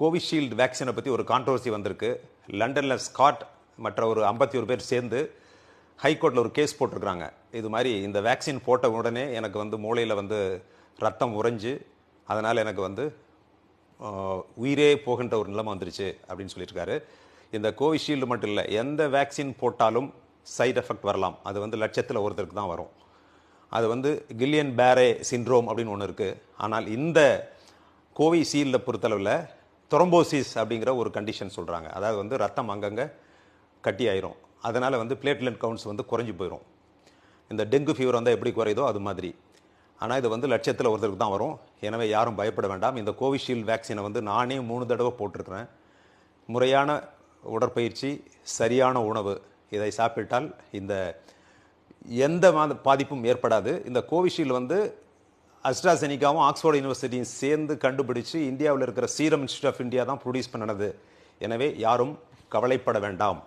Covishield வேக்சினை பற்றி ஒரு controversy வந்திருக்கு. லண்டனில் ஸ்காட் மற்ற ஒரு ஐம்பத்தி ஒரு பேர் சேர்ந்து ஹைகோர்ட்டில் ஒரு கேஸ் போட்டிருக்கிறாங்க. இது மாதிரி இந்த வேக்சின் போட்ட உடனே எனக்கு வந்து மூளையில் வந்து ரத்தம் உறைஞ்சு அதனால் எனக்கு வந்து உயிரே போகின்ற ஒரு நிலைமை வந்துருச்சு அப்படின்னு சொல்லியிருக்காரு. இந்த கோவிஷீல்டு மட்டும் இல்லை எந்த வேக்சின் போட்டாலும் சைட் எஃபெக்ட் வரலாம். அது வந்து லட்சத்தில் ஒருத்தருக்கு தான் வரும். அது வந்து கில்லியன் பேரே சிண்ட்ரோம் அப்படின்னு ஒன்று இருக்குது ஆனால் இந்த கோவிஷீல்டை பொறுத்தளவில் த்ரோம்போசிஸ் அப்படிங்கிற ஒரு கண்டிஷன் சொல்கிறாங்க அதாவது வந்து ரத்தம் அங்கங்கே கட்டி ஆயிரும். அதனால் வந்து பிளேட்லெட் கவுண்ட்ஸ் வந்து குறைஞ்சி போயிடும் இந்த டெங்கு ஃபீவர் வந்தால் எப்படி குறையுதோ அது மாதிரி. ஆனால் இது வந்து லட்சத்தில் ஒருத்தருக்கு தான் வரும். எனவே யாரும் பயப்பட வேண்டாம். இந்த கோவிஷீல்டு வேக்சினை வந்து நானே மூணு தடவை போட்டிருக்கிறேன். முறையான உடற்பயிற்சி சரியான உணவு இதை சாப்பிட்டால் இந்த எந்த மாத பாதிப்பும் ஏற்படாது. இந்த கோவிஷீல்டு வந்து அஸ்ட்ராசெனிக்காவும் ஆக்ஸ்போர்ட் யூனிவர்சிட்டியும் சேர்ந்து கண்டுபிடிச்சு இந்தியாவில் இருக்கிற சீரம் இன்ஸ்டியூட் ஆஃப் இந்தியா தான் ப்ரொடியூஸ் பண்ணினது. எனவே யாரும் கவலைப்பட வேண்டாம்.